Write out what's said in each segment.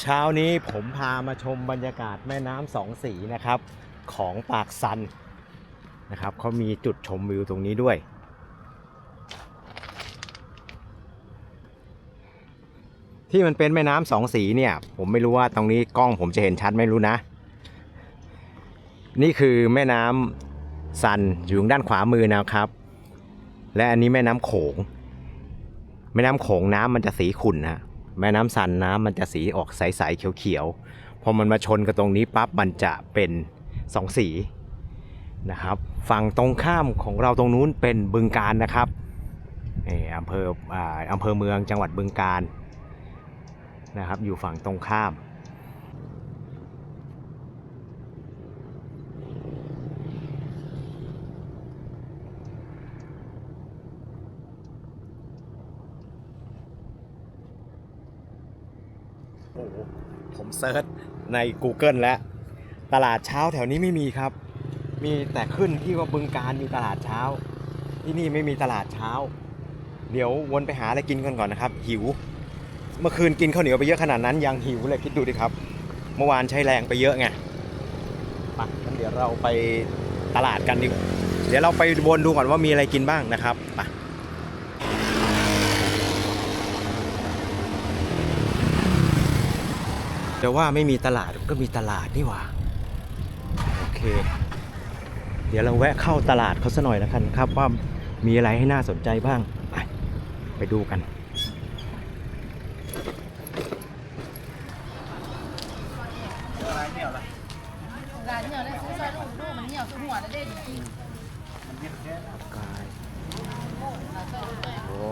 เช้านี้ผมพามาชมบรรยากาศแม่น้ำสองสีนะครับ ของปากซันนะครับเขามีจุดชมวิวตรงนี้ด้วย ที่มันเป็นแม่น้ำสองสีเนี่ย ผมไม่รู้ว่าตรงนี้กล้องผมจะเห็นชัดไม่รู้นะ นี่คือแม่น้ำซันอยู่ด้านขวามือนะครับ และอันนี้แม่น้ำโขง แม่น้ำโขงน้ำมันจะสีขุ่นนะ แม่น้ำซันน้ำมันจะสีออกใสๆเขียวๆพอมันมาชนกับตรงนี้ปั๊บมันจะเป็นสองสีนะครับฝั่งตรงข้ามของเราตรงนู้นเป็นบึงการนะครับอออำเภออำเภอเมืองจังหวัดบึงการนะครับอยู่ฝั่งตรงข้าม ผมเซิร์ชใน Google แล้ว ตลาดเช้าแถวนี้ไม่มีครับ มีแต่ขึ้นที่ว่าบึงการมีตลาดเช้า ที่นี่ไม่มีตลาดเช้า เดี๋ยววนไปหาอะไรกินกันก่อนนะครับ หิว เมื่อคืนกินข้าวเหนียวไปเยอะขนาดนั้นยังหิวเลยคิดดูดิครับ เมื่อวานใช้แรงไปเยอะไงไปงั้นเดี๋ยวเราไปตลาดกันดีกว่าเดี๋ยวเราไปวนดูก่อนว่ามีอะไรกินบ้างนะครับไป จะว่าไม่มีตลาดก็มีตลาดนี่หว่า โอเค เดี๋ยวเราแวะเข้าตลาดเขาสัหน่อยแล้วกันครับ ว่ามีอะไรให้น่าสนใจบ้าง ไปไปดูกัน ร้านเนี่ยได้ซื้อซอยลูกลูกมันเหี่ยวซื้อหัวแล้วเด็ดจริง กายโอ้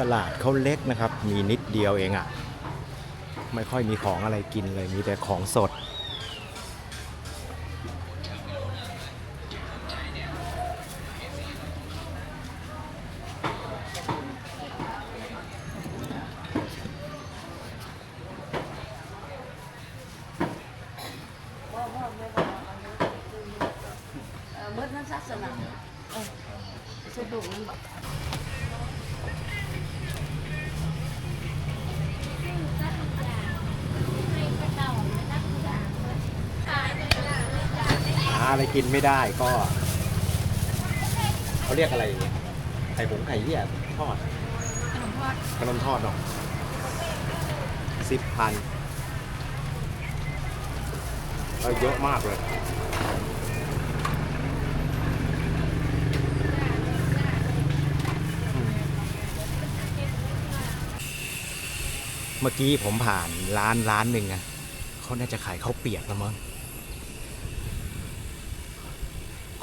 ตลาด เขาเล็กนะครับ มีนิดเดียวเองอะ่ะ ไม่ค่อยมีของอะไรกินเลย มีแต่ของสดเมื่อนั้นซักสนับเออสะดุ้งมันบอก อะไรกินไม่ได้ก็เขาเรียกอะไรอย่างเงี้ยไข่ผงไข่เหี้ยทอดขนมทอดขนมทอดเนาะสิบพันก็เยอะมากเลยเมื่อกี้ผมผ่านร้านร้านหนึ่งอะเขาน่าจะขายข้าวเปียกแล้วมั้ง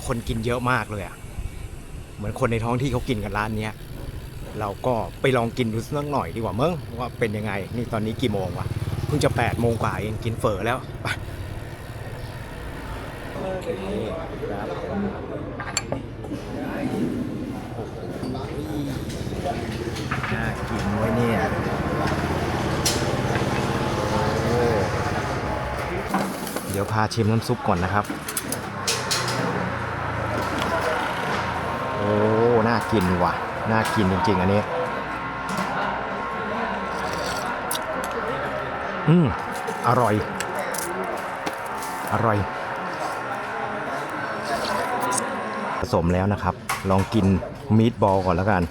คนกินเยอะมากเลยอะเหมือนคนในท้องที่เขากินกันร้านเนี้ยเราก็ไปลองกินดูสักหน่อยดีกว่ามั้งว่าเป็นยังไง นี่ตอนนี้กี่โมงวะเพิ่งจะ8ปดโมงกว่าเองกินเฝอแล้วไปนี่ครับน่ากินไว้เนี่ยเดี๋ยวพาชิมน้ำซุปก่อนนะครับ โอ้ น่ากินว่ะ น่ากินจริง ๆ อันนี้ อืม อร่อย อร่อย ผสมแล้วนะครับ ลองกินมีดบอลก่อนแล้วกัน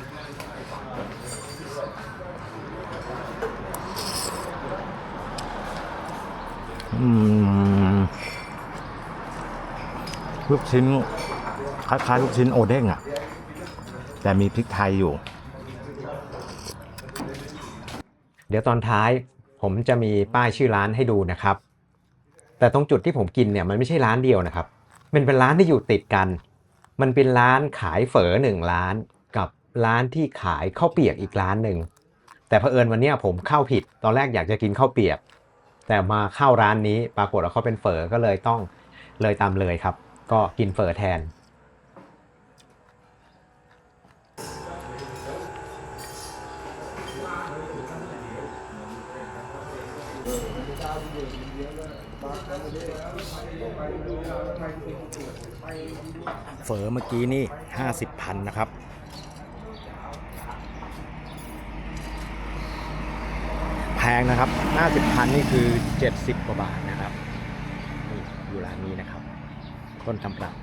อืมลูกชิ้นคล้ายๆลูกชิ้นโอเด้งอะ แต่มีพริกไทยอยู่ เดี๋ยวตอนท้ายผมจะมีป้ายชื่อร้านให้ดูนะครับ แต่ตรงจุดที่ผมกินเนี่ยมันไม่ใช่ร้านเดียวนะครับ มันเป็นร้านที่อยู่ติดกัน มันเป็นร้านขายเฝอหนึ่งร้านกับร้านที่ขายข้าวเปียกอีกร้านหนึ่งแต่เผอิญวันนี้ผมเข้าผิดตอนแรกอยากจะกินข้าวเปียก แต่มาเข้าร้านนี้ปรากฏว่าเขาเป็นเฝอก็เลยต้องเลยตามเลยครับ ก็กินเฝอแทน เฝอเมื่อกี้นี่ห้าสิบพันนะครับ แพงนะครับห้าสิบพันนี่คือเจ็ดสิบกว่าบาทนะครับนี่อยู่ร้านนี้นะครับ ต้นตำรับ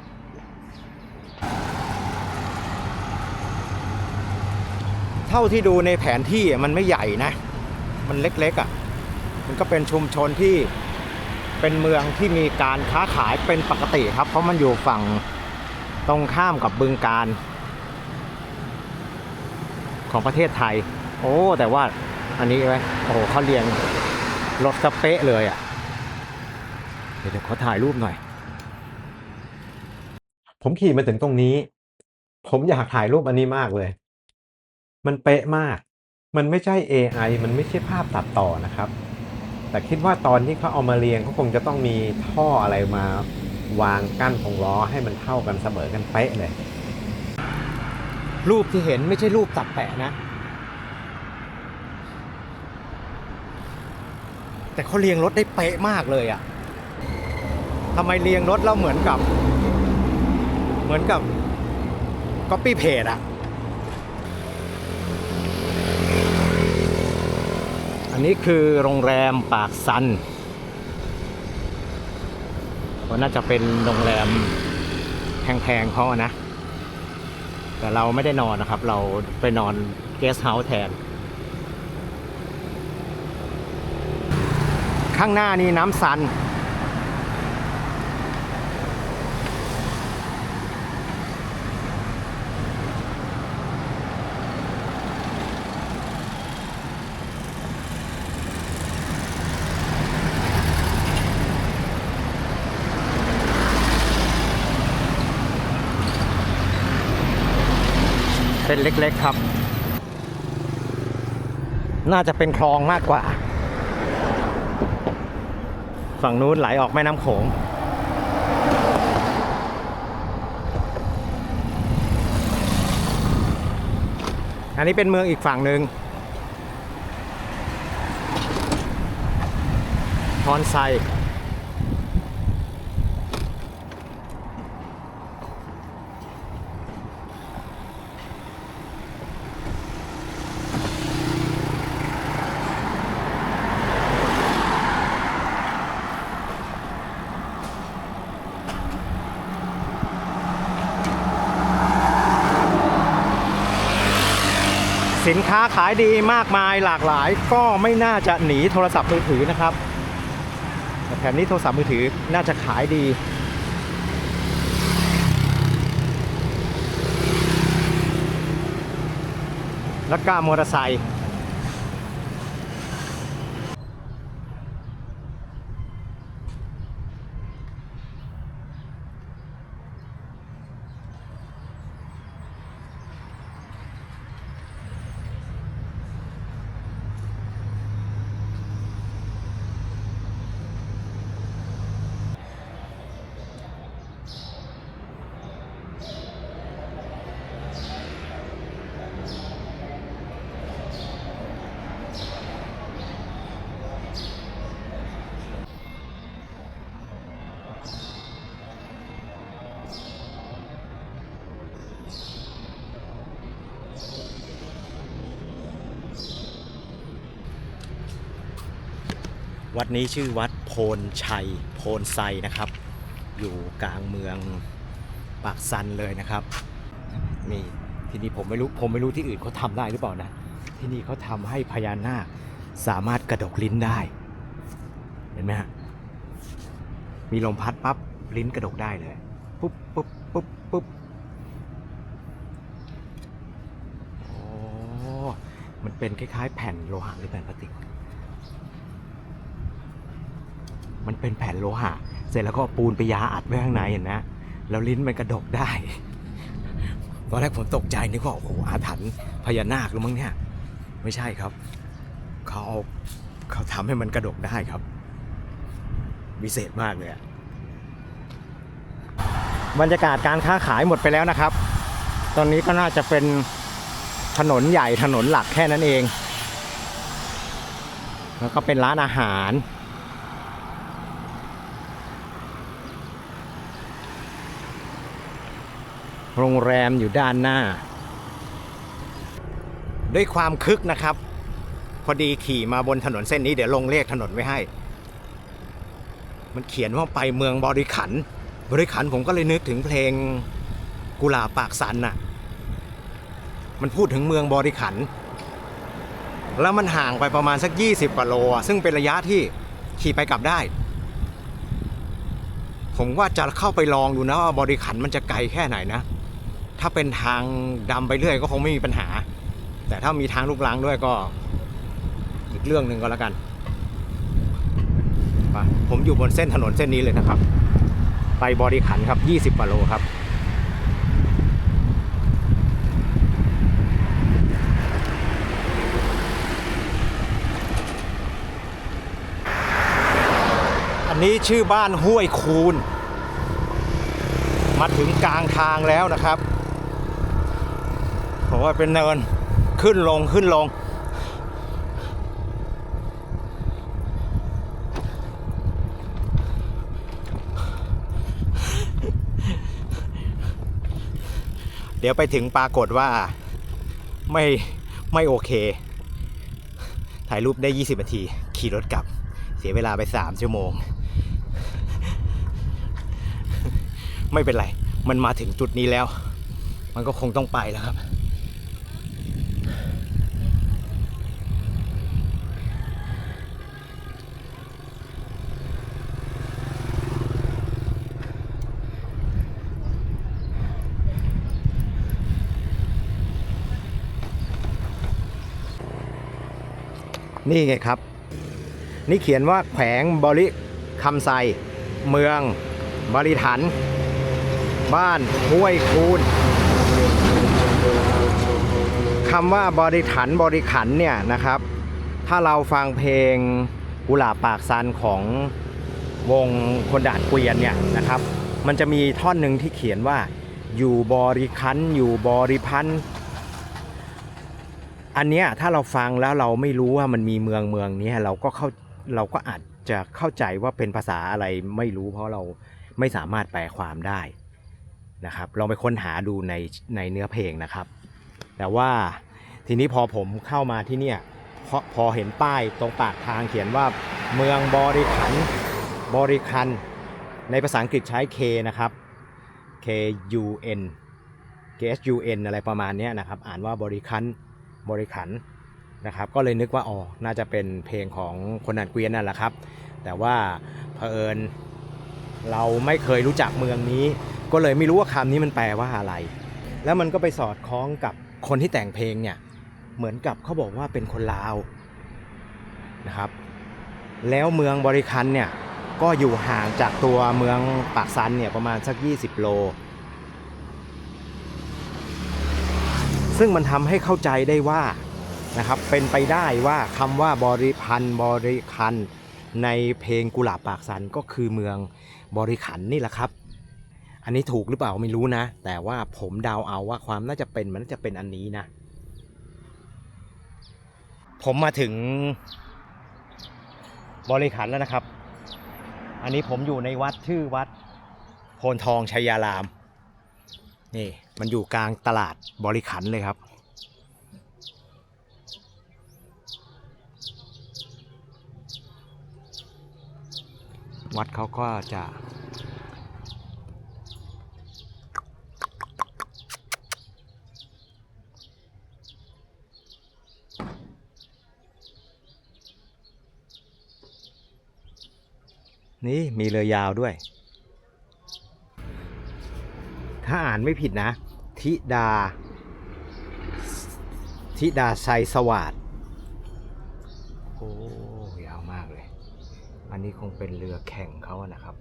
เท่าที่ดูในแผนที่มันไม่ใหญ่นะ มันเล็กๆอะ่ะ มันก็เป็นชุมชนที่เป็นเมืองที่มีการค้าขายเป็นปกติครับ เพราะมันอยู่ฝั่งตรงข้ามกับบึงการ ของประเทศไทย โอ้ แต่ว่าอันนี้ไว้โอ้โหเขาเรียงรถสเป๊ะเลยอะ่ะ เดี๋ยวเขอถ่ายรูปหน่อย ผมขี่มาถึงตรงนี้ ผมอยากถ่ายรูปอันนี้มากเลย มันเป๊ะมาก มันไม่ใช่ AI มันไม่ใช่ภาพตัดต่อนะครับ แต่คิดว่าตอนที่เขาเอามาเรียงเขาคงจะต้องมีท่ออะไรมาวางกั้นตรงล้อให้มันเท่ากันเสมอกันเป๊ะเลย รูปที่เห็นไม่ใช่รูปตัดแปะนะ แต่เขาเรียงรถได้เป๊ะมากเลยอะทำไมเรียงรถแล้วเหมือนกับ เหมือนกับก๊อปปี้เพจอะ นนี้คือโรงแรมปากซันก็น่าจะเป็นโรงแรมแพงๆเขาอะนะ แต่เราไม่ได้นอนนะครับ เราไปนอนเกสต์เฮาส์แทน ข้างหน้านี่น้ำซัน เป็นเล็กๆครับ น่าจะเป็นคลองมากกว่า ฝั่งนู้นไหลออกแม่น้ำโขงอันนี้เป็นเมืองอีกฝั่งหนึ่งฮอนไซ ค้าขายดีมากมายหลากหลาย ก็ไม่น่าจะหนีโทรศัพท์มือถือนะครับแต่แถบนี้โทรศัพท์มือถือน่าจะขายดี และก้ามอเตอร์ไซค์ วัดนี้ชื่อวัดโพนชัย โพนไซนะครับ อยู่กลางเมืองปากซันเลยนะครับนี่ที่นี่ผมไม่รู้ผมไม่รู้ที่อื่นเขาทำได้หรือเปล่านะ ที่นี่เขาทำให้พญานาคสามารถกระดกลิ้นได้ เห็นไหมฮะมีลมพัดปั๊บลิ้นกระดกได้เลยปุ๊บปุ๊บปุ๊บปุ๊บโอ้มันเป็นคล้ายๆ แผ่นโลหะหรือแผ่นพลาสติก มันเป็นแผ่นโลหะ เสร็จแล้วก็ปูนไปยาอัดไว้ข้างในเห็นนะแล้วลิ้นมันกระดกได้ ตอนแรกผมตกใจนึกว่าโอ้โหอาถรรพ์พญานาคหรือมั้งเนี่ยไม่ใช่ครับ เขาเอาเขาทำให้มันกระดกได้ครับวิเศษมากเลยบรรยากาศการค้าขายหมดไปแล้วนะครับ ตอนนี้ก็น่าจะเป็นถนนใหญ่ถนนหลักแค่นั้นเอง แล้วก็เป็นร้านอาหาร โรงแรมอยู่ด้านหน้า ด้วยความคึกนะครับ พอดีขี่มาบนถนนเส้นนี้เดี๋ยวลงเลขถนนไว้ให้ มันเขียนว่าไปเมืองบริขัน บริขันผมก็เลยนึกถึงเพลงกุหลาบปากสันน่ะ มันพูดถึงเมืองบริขัน แล้วมันห่างไปประมาณสัก 20กว่าโล ซึ่งเป็นระยะที่ขี่ไปกลับได้ ผมว่าจะเข้าไปลองดูนะว่าบริขันมันจะไกลแค่ไหนนะ ถ้าเป็นทางดำไปเรื่อยก็คงไม่มีปัญหา แต่ถ้ามีทางลูกลังด้วยก็ อีกเรื่องหนึ่งก็แล้วกันไปผมอยู่บนเส้นถนนเส้นนี้เลยนะครับ ไปบริขันครับ 20กว่าโลครับอันนี้ชื่อบ้านห้วยคูน มาถึงกลางทางแล้วนะครับ ผมว่าเป็นเนินขึ้นลงขึ้นลง เดี๋ยวไปถึงปรากฏว่าไม่ไม่โอเค ถ่ายรูปได้ 20 นาที ขี่รถกลับ เสียเวลาไป 3 ชั่วโมง ไม่เป็นไร มันมาถึงจุดนี้แล้ว มันก็คงต้องไปแล้วครับ นี่ไงครับ นี่เขียนว่าแขวงบริคำไซเมืองบริถัน บ้านห้วยคูนคำว่าบริถันบริขันเนี่ยนะครับ ถ้าเราฟังเพลงกุหลาบปากซันของวงคนด่านเกวียนเนี่ยนะครับ มันจะมีท่อนหนึ่งที่เขียนว่าอยู่บริคันอยู่บริพันธ์ อันเนี้ยถ้าเราฟังแล้วเราไม่รู้ว่ามันมีเมืองเมืองนี้เราก็เข้าเราก็อาจจะเข้าใจว่าเป็นภาษาอะไรไม่รู้เพราะเราไม่สามารถแปลความได้นะครับลองไปค้นหาดูในในเนื้อเพลงนะครับ แต่ว่าทีนี้พอผมเข้ามาที่เนี่ยพอพอเห็นป้ายตรงปากทางเขียนว่าเมืองบริขันบริคัน ในภาษาอังกฤษใช้ K นะครับ K U N K S U N อะไรประมาณนี้นะครับ อ่านว่าบริคัน บริขันนะครับ ก็เลยนึกว่าอ๋อน่าจะเป็นเพลงของคนนันเกวียนนั่นแหละครับ แต่ว่าเผอิญเราไม่เคยรู้จักเมืองนี้ ก็เลยไม่รู้ว่าคำนี้มันแปลว่าอะไร แล้วมันก็ไปสอดคล้องกับคนที่แต่งเพลงเนี่ยเหมือนกับเขาบอกว่าเป็นคนลาวนะครับ แล้วเมืองบริคันเนี่ยก็อยู่ห่างจากตัวเมืองปากซันเนี่ยประมาณสัก 20 โล ซึ่งมันทำให้เข้าใจได้ว่านะครับเป็นไปได้ว่าคำว่าบริพันธ์บริคันในเพลงกุหลาบปากสันก็คือเมืองบริขันนี่แหละครับ อันนี้ถูกหรือเปล่าไม่รู้นะ แต่ว่าผมเดาเอาว่าความน่าจะเป็นมันน่าจะเป็นอันนี้นะ ผมมาถึงบริขันแล้วนะครับ อันนี้ผมอยู่ในวัดชื่อวัดโพนทองชัยยารามนี่ มันอยู่กลางตลาดบริขันเลยครับ วัดเขาก็จะนี่มีเรือยาวด้วย ถ้าอ่านไม่ผิดนะ ธิดา ธิดาไซสวัสดโอ้ยาวมากเลย อันนี้คงเป็นเรือแข่งเขาอะนะครับ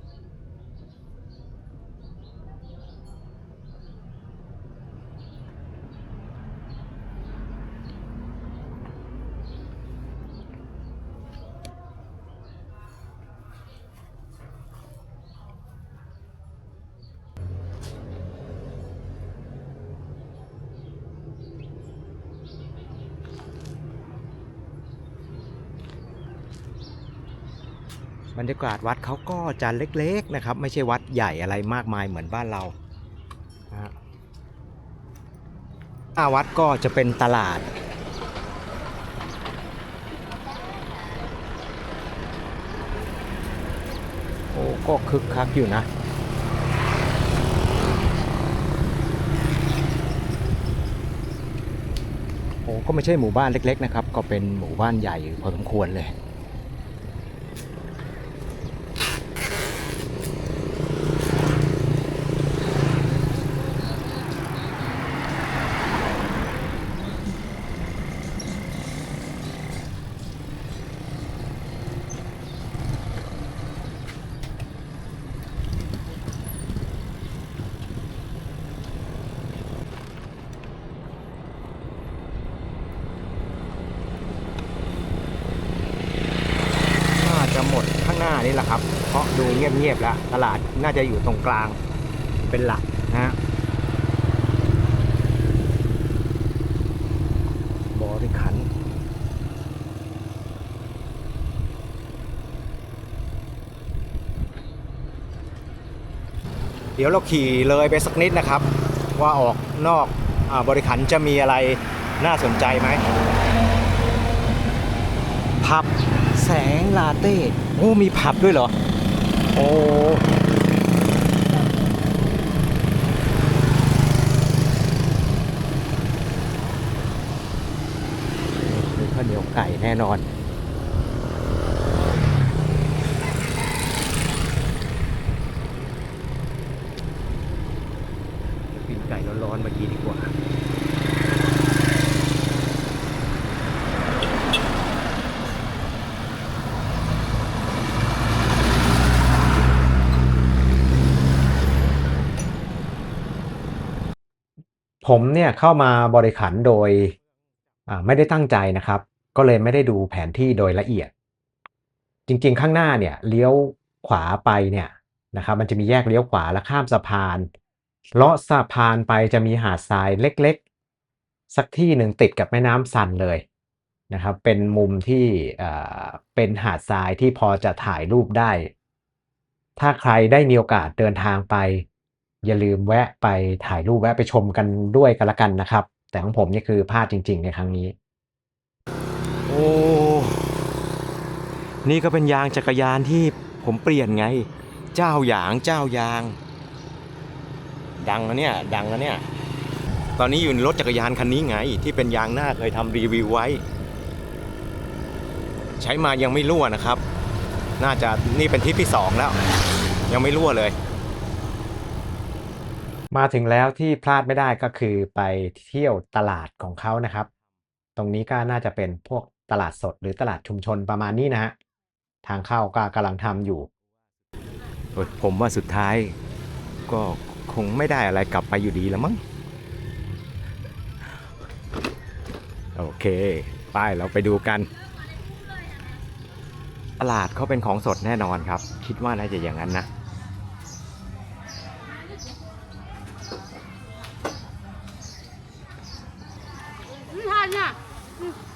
บ รยากาศวัดเขาก็จะเล็กๆนะครับ ไม่ใช่วัดใหญ่อะไรมากมายเหมือนบ้านเราหน้าวัดก็จะเป็นตลาด โอ้ก็คึกคักอยู่นะโอ้ก็ไม่ใช่หมู่บ้านเล็ก ๆ นะครับ ก็เป็นหมู่บ้านใหญ่พอสมควรเลย น่าจะหมดข้างหน้านี่แหละครับ เพราะดูเงียบๆแลาดน่าจะอยู่ตรงกลางเป็นหลักนะฮะบริขันเดี๋ยวเราขี่เลยไปสักนิดนะครับ ว่าออกนอกอบริขันจะมีอะไรน่าสนใจไหมผับแสงลาเต้โอ้มีผับด้วยเหรอ โอ้ข้าวเหนียวไก่แน่นอน กินไก่ร้อนๆเมื่อกี้ดีกว่า ผมเนี่ยเข้ามาบริขันโดยไม่ได้ตั้งใจนะครับ ก็เลยไม่ได้ดูแผนที่โดยละเอียด จริงๆ ข้างหน้าเนี่ยเลี้ยวขวาไปเนี่ยนะครับมันจะมีแยกเลี้ยวขวาแล้วข้ามสะพานเลาะสะพานไปจะมีหาดทรายเล็กๆ สักที่หนึ่งติดกับแม่น้ำซันเลยนะครับเป็นมุมที่เป็นหาดทรายที่พอจะถ่ายรูปได้ ถ้าใครได้มีโอกาสเดินทางไป อย่าลืมแวะไปถ่ายรูปแวะไปชมกันด้วยกันละกันนะครับ แต่ของผมนี่คือพลาดจริง ๆ ในครั้งนี้ โอ้ นี่ก็เป็นยางจักรยานที่ผมเปลี่ยนไง เจ้าหยางเจ้ายาง ดังนะเนี่ย ดังนะเนี่ย ตอนนี้อยู่ในรถจักรยานคันนี้ไง ที่เป็นยางหน้าเคยทำรีวิวไว้ ใช้มายังไม่รั่วนะครับ น่าจะนี่เป็นทริปที่สองแล้ว ยังไม่รั่วเลย มาถึงแล้วที่พลาดไม่ได้ก็คือไปเที่ยวตลาดของเขานะครับ ตรงนี้ก็น่าจะเป็นพวกตลาดสดหรือตลาดชุมชนประมาณนี้นะฮะทางเข้าก็กำลังทำอยู่ ผมว่าสุดท้ายก็คงไม่ได้อะไรกลับไปอยู่ดีแล้วมั้งโอเค ไปเราไปดูกัน ตลาดเขาเป็นของสดแน่นอนครับ คิดว่าน่าจะอย่างนั้นนะ Mm.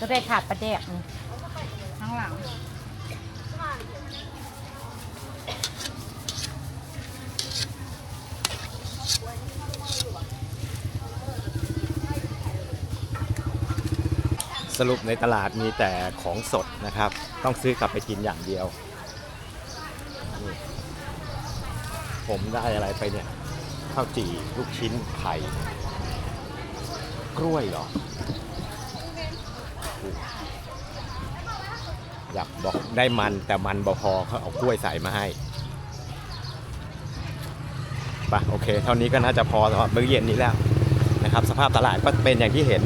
ก็ได้ขาดประแดกนี่ข้างหลัง สรุปในตลาดมีแต่ของสดนะครับ ต้องซื้อกลับไปกินอย่างเดียว ผมได้อะไรไปเนี่ยข้าวจี่ลูกชิ้นไข่กล้วยเหรออุ๊ย อยากบอกได้มันแต่มันบอพอเขาเอากล้วยใส่มาให้ปะโอเค เท่านี้ก็น่าจะพอสำหรับมื้อเย็นนี้แล้วนะครับ สภาพตลาดก็เป็นอย่างที่เห็น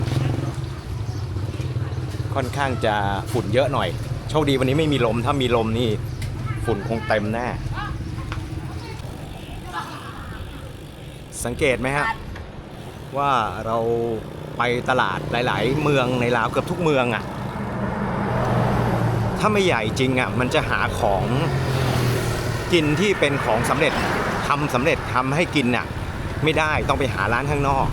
ค่อนข้างจะฝุ่นเยอะหน่อย โชคดีวันนี้ไม่มีลม ถ้ามีลมนี่ฝุ่นคงเต็มแน่สังเกตไหมฮะว่าเราไปตลาดหลาย ๆ เมืองในลาวเกือบทุกเมืองอะ่ะ ถ้าไม่ใหญ่จริงอะ่ะมันจะหาของกินที่เป็นของสำเร็จทำสำเร็จทำให้กินน่ะ ไม่ได้ต้องไปหาร้านข้างนอก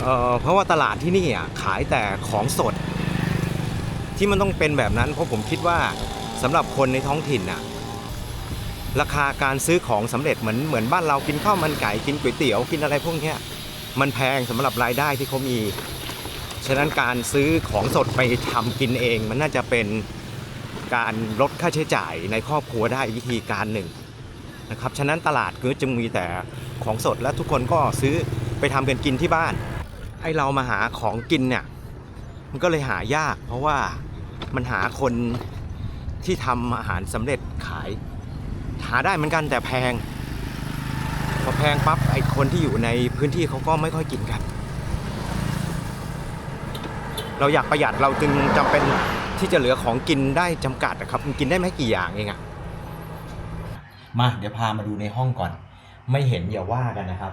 เออเพราะว่าตลาดที่นี่อะขายแต่ของสด ที่มันต้องเป็นแบบนั้นเพราะผมคิดว่าสำหรับคนในท้องถิ่นน่ะราคาการซื้อของสำเร็จเหมือนเหมือนบ้านเรากินข้าวมันไก่กินก๋วยเตี๋ยวกินอะไรพวกนี้มันแพงสำหรับรายได้ที่เขามี ฉะนั้นการซื้อของสดไปทำกินเอง มันน่าจะเป็นการลดค่าใช้จ่ายในครอบครัวได้วิธีการหนึ่งนะครับฉะนั้นตลาดก็จึงมีแต่ของสดและทุกคนก็ซื้อไปทำกันกินที่บ้าน ไอเรามาหาของกินเนี่ยมันก็เลยหายาก เพราะว่ามันหาคนที่ทำอาหารสำเร็จขาย หาได้เหมือนกันแต่แพงพอแพงปั๊บไอคนที่อยู่ในพื้นที่เขาก็ไม่ค่อยกินกัน เราอยากประหยัดเราจึงจำเป็นที่จะเหลือของกินได้จำกัดนะครับกินได้ไม่กี่อย่างเองอะมาเดี๋ยวพามาดูในห้องก่อน ไม่เห็นอย่าว่ากันนะครับ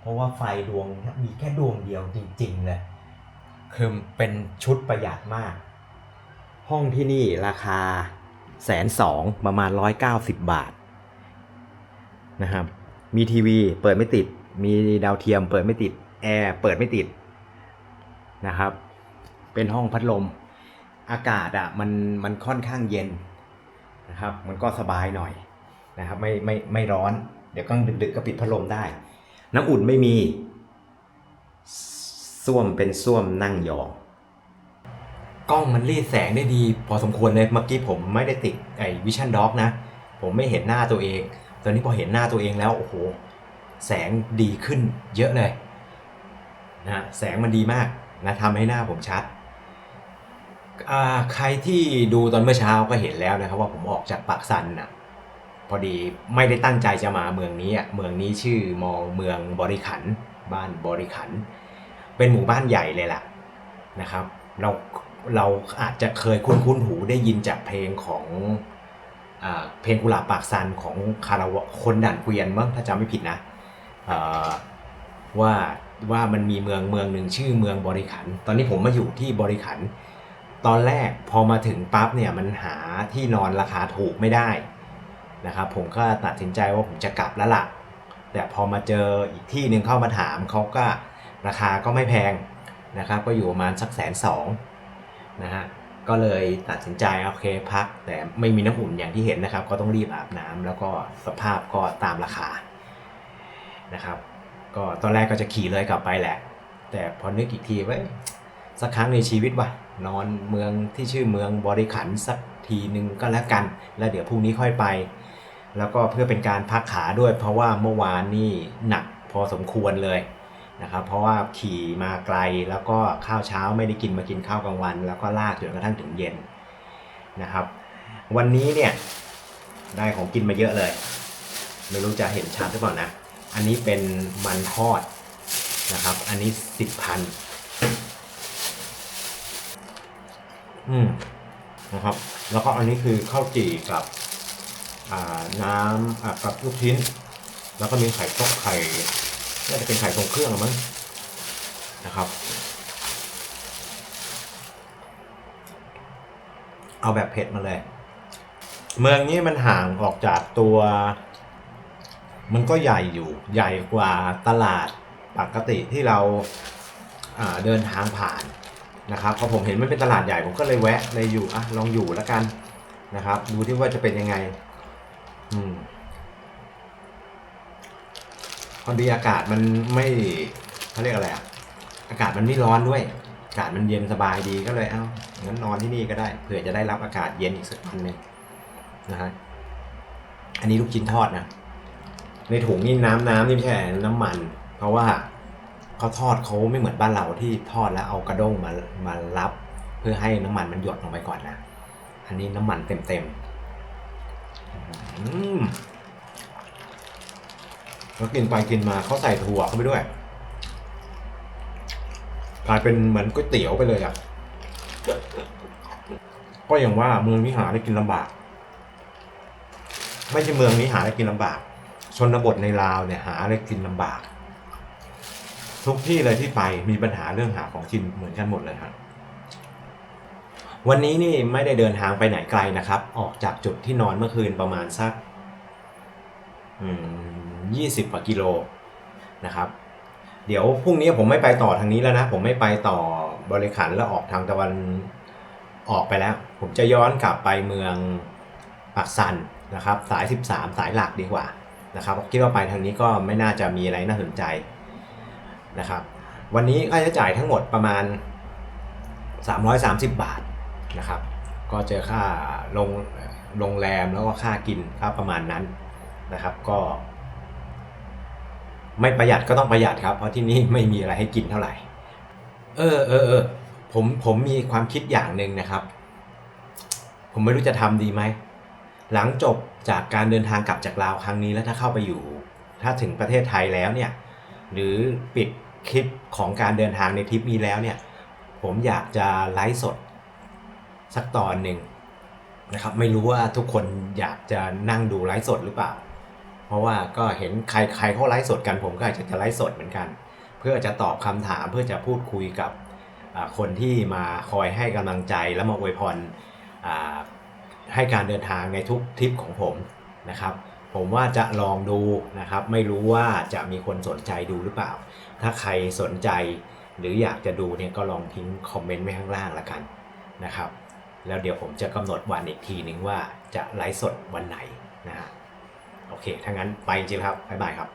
เพราะว่าไฟดวงมีแค่ดวงเดียวจริงๆเลยคือเป็นชุดประหยัดมาก ห้องที่นี่ราคาแสนสองประมาณ 190 บาทนะครับมีทีวีเปิดไม่ติด มีดาวเทียมเปิดไม่ติด แอร์เปิดไม่ติดนะครับ เป็นห้องพัดลม อากาศอะมันมันค่อนข้างเย็นนะครับ มันก็สบายหน่อยนะครับไม่ไม่ไม่ร้อน เดี๋ยวกลางดึกๆก็ปิดพัดลมได้ น้ำอุ่นไม่มีส้วมเป็นส้วมนั่งยองกล้องมันรีดแสงได้ดี พอสมควรเลยเมื่อกี้ผมไม่ได้ติดไอ้วิชั่นด็อกนะ ผมไม่เห็นหน้าตัวเอง ตอนนี้พอเห็นหน้าตัวเองแล้วโอ้โหแสงดีขึ้นเยอะเลยนะแสงมันดีมากนะทำให้หน้าผมชัด อ่าใครที่ดูตอนเมื่อเช้าก็เห็นแล้วนะครับ ว่าผมออกจากปากซันน่ะพอดีไม่ได้ตั้งใจจะมาเมืองนี้อะเมืองนี้ชื่อมองเมืองบริขัน บ้านบริขัน เป็นหมู่บ้านใหญ่เลยล่ะนะครับ เราเราอาจจะเคยคุ้นคุ้นหูได้ยินจากเพลงของอเพลงกุหลาบปากซันของคาราวะคนด่านเกวียนมั้งถ้าจำไม่ผิดนะว่าว่ามันมีเมืองเมืองหนึ่งชื่อเมืองบริขัน ตอนนี้ผมมาอยู่ที่บริขัน ตอนแรกพอมาถึงปั๊บเนี่ยมันหาที่นอนราคาถูกไม่ได้นะครับผมก็ตัดสินใจว่าผมจะกลับแล้วล่ะ แต่พอมาเจออีกที่หนึ่งเข้ามาถามเขาก็ราคาก็ไม่แพงนะครับก็อยู่ประมาณสักแสนสองนะฮะก็เลยตัดสินใจโอเคพัก แต่ไม่มีน้ำอุ่นอย่างที่เห็นนะครับ ก็ต้องรีบอาบน้ำแล้วก็สภาพก็ตามราคานะครับก็ตอนแรกก็จะขี่เลยกลับไปแหละ แต่พอนึกอีกทีไว้ยสักครั้งในชีวิตว่ะ นอนเมืองที่ชื่อเมืองบริขันสักทีหนึ่งก็แล้วกัน แล้วเดี๋ยวพรุ่งนี้ค่อยไป แล้วก็เพื่อเป็นการพักขาด้วย เพราะว่าเมื่อวานนี่หนักพอสมควรเลยนะครับ เพราะว่าขี่มาไกลแล้วก็ข้าวเช้าไม่ได้กินมากินข้าวกลางวัน แล้วก็ลากจนกระทั่งถึงเย็นนะครับ วันนี้เนี่ยได้ของกินมาเยอะเลย ไม่รู้จะเห็นชัดหรือเปล่านะ อันนี้เป็นมันทอดนะครับ อันนี้สิบพัน อืมนะครับ แล้วก็อันนี้คือข้าวจี่กับอ่าน้ำอ่ากับลูกชิ้น แล้วก็มีไข่ต้มไข่น่าจะเป็นไข่ทรงเครื่องมั้งนะครับ เอาแบบเผ็ดมาเลย เมืองนี้มันห่างออกจากตัว มันก็ใหญ่อยู่ใหญ่กว่าตลาดปกติที่เราาเดินทางผ่าน นะครับพอผมเห็นมันเป็นตลาดใหญ่ผมก็เลยแวะเลยอยู่อะลองอยู่แล้วกันนะครับ ดูที่ว่าจะเป็นยังไง อืมพอดีอากาศมันไม่เขาเรียกอะไรอะอากาศมันไม่ร้อนด้วย อากาศมันเย็นสบายดีก็เลย เอ้างั้นนอนที่นี่ก็ได้เผื่อจะได้รับอากาศเย็นอีกสักวันหนึ่งนะฮะอันนี้ลูกชิ้นทอดนะในถุงนี่น้ำน้ำนี่ไม่ใช่น้ำมัน เพราะว่า เขาทอดเขาไม่เหมือนบ้านเราที่ทอดแล้วเอากระด้งมามารับ เพื่อให้น้ำมันมันหยดลงไปก่อนนะ อันนี้น้ำมันเต็มเต็มแล้วกินไปกินมาเขาใส่ถั่วเข้าไปด้วยกลายเป็นเหมือนก๋วยเตี๋ยวไปเลยอะก็อย่างว่าเมืองนี้หาได้กินลำบาก ไม่ใช่เมืองนี้หาได้กินลำบาก ชนบทในลาวเนี่ยหาอะไรกินลำบาก ทุกที่เลยที่ไปมีปัญหาเรื่องหาของกินเหมือนกันหมดเลยครับวันนี้นี่ไม่ได้เดินทางไปไหนไกลนะครับ ออกจากจุดที่นอนเมื่อคืนประมาณสักยี่สิบกว่ากิโลนะครับ เดี๋ยวพรุ่งนี้ผมไม่ไปต่อทางนี้แล้วนะ ผมไม่ไปต่อบริขันแล้วออกทางตะวันออกไปแล้ว ผมจะย้อนกลับไปเมืองปากซันนะครับ สาย 13 สายหลักดีกว่านะครับคิดว่าไปทางนี้ก็ไม่น่าจะมีอะไรน่าสนใจ นะครับ วันนี้ค่าใช้จ่ายทั้งหมดประมาณ 330 บาทนะครับ ก็เจอค่าโรงโรงแรมแล้วก็ค่ากินครับประมาณนั้นนะครับ ก็ ไม่ประหยัดก็ต้องประหยัดครับ เพราะที่นี่ไม่มีอะไรให้กินเท่าไหร่ เออเออเออผมผมมีความคิดอย่างหนึ่งนะครับ ผมไม่รู้จะทำดีไหมหลังจบจากการเดินทางกลับจากลาวครั้งนี้แล้วถ้าเข้าไปอยู่ ถ้าถึงประเทศไทยแล้วเนี่ย หรือปิด คลิปของการเดินทางในทริปนี้แล้วเนี่ยผมอยากจะไลฟ์สดสักตอนหนึ่งนะครับไม่รู้ว่าทุกคนอยากจะนั่งดูไลฟ์สดหรือเปล่า เพราะว่าก็เห็นใครใครเขาไลฟ์สดกันผมก็อาจจะจะไลฟ์สดเหมือนกัน เพื่อจะตอบคำถามเพื่อจะพูดคุยกับคนที่มาคอยให้กำลังใจและมาอวยพรให้การเดินทางในทุกทริปของผมนะครับ ผมว่าจะลองดูนะครับ ไม่รู้ว่าจะมีคนสนใจดูหรือเปล่า ถ้าใครสนใจ หรืออยากจะดูเนี่ยก็ลองทิ้งคอมเมนต์ไว้ข้างล่างละกันนะครับ แล้วเดี๋ยวผมจะกำหนดวันอีกทีหนึ่งว่าจะไลฟ์สดวันไหนนะฮะโอเคถ้างั้นไปจริงครับบ๊ายบายครับ